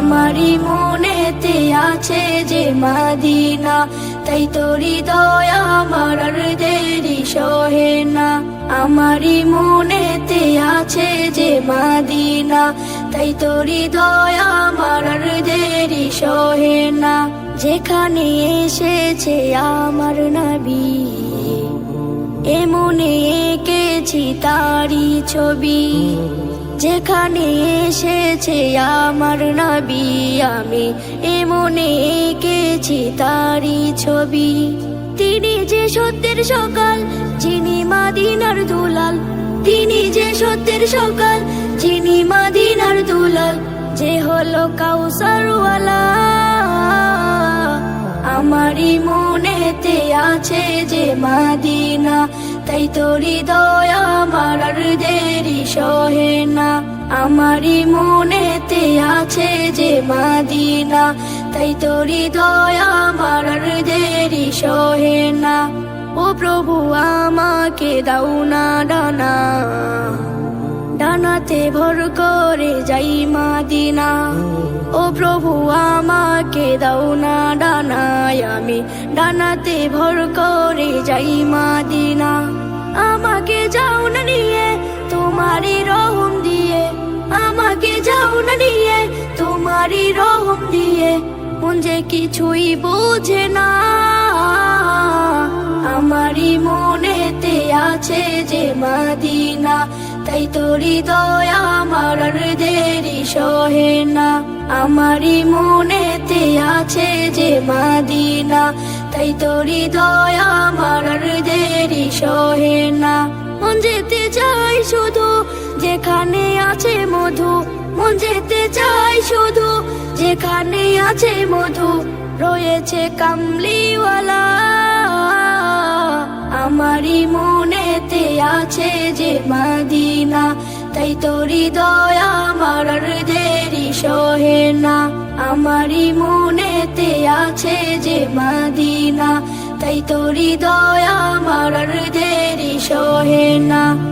আমারই মনেতে আছে যে মাদিনা, তাই তোরি দয়া আমার দেরি সহে না। আমারই মনেতে আছে যে মাদিনা, তাই তোরি দয়া আমার দেরি সহে না। যেখানে এসেছে আমার নবী এমনে এঁকেছি তারি ছবি। যেখানে এসেছে আমার নবী, আমি এমনে এঁকেছি তারি ছবি। তিনি যে সত্যের সকাল, যিনি মাদিনার দুলাল। তিনি যে সত্যের সকাল, যিনি মাদিনার দুলাল। যে হলো কাউসারওয়ালা। আমারই মনেতে আছে যে মাদিনা তাই তোরি দয়া আমার আর দেরি সহে না। আমারই মনেতে আছে যে মাদিনা। তাই তোরি দয়া আমার আর দেরি সহে না। ও প্রভু, আমাকে দাও না ডানা। ডানাতে ভর করে যাই মাদিনা। ও প্রভু, আমাকে দাও না ডানায়। আমি ডানাতে ভর করে যাই মাদিনা, আমাকে যাও না নিয়ে, তোমারই রহম দিয়ে, আমাকে যাও না নিয়ে, তোমারই রহম দিয়ে, মন যে কিছুই বোঝে না। আমারই মনেতে আছে যে মাদিনা, তাই তোরি দয়া আমার দেরি সহে না। আমারই মনেতে আছে যে মাদিনা, তাই তোরি দয়া আমার দেরি সহে না। মন যেতে চাই শুধু যেখানে আছে মধু, মন যেতে চাই শুধু যেখানে আছে মধু, রয়েছে কামলিওয়ালা। আমারই মনেতে আছে যে মাদিনা তাই তোরি দয়া আমার দেরি সহে না। আমারই মনেতে আছে যে মাদিনা। তাই তোরি দয়া আমার দেরি সহে না।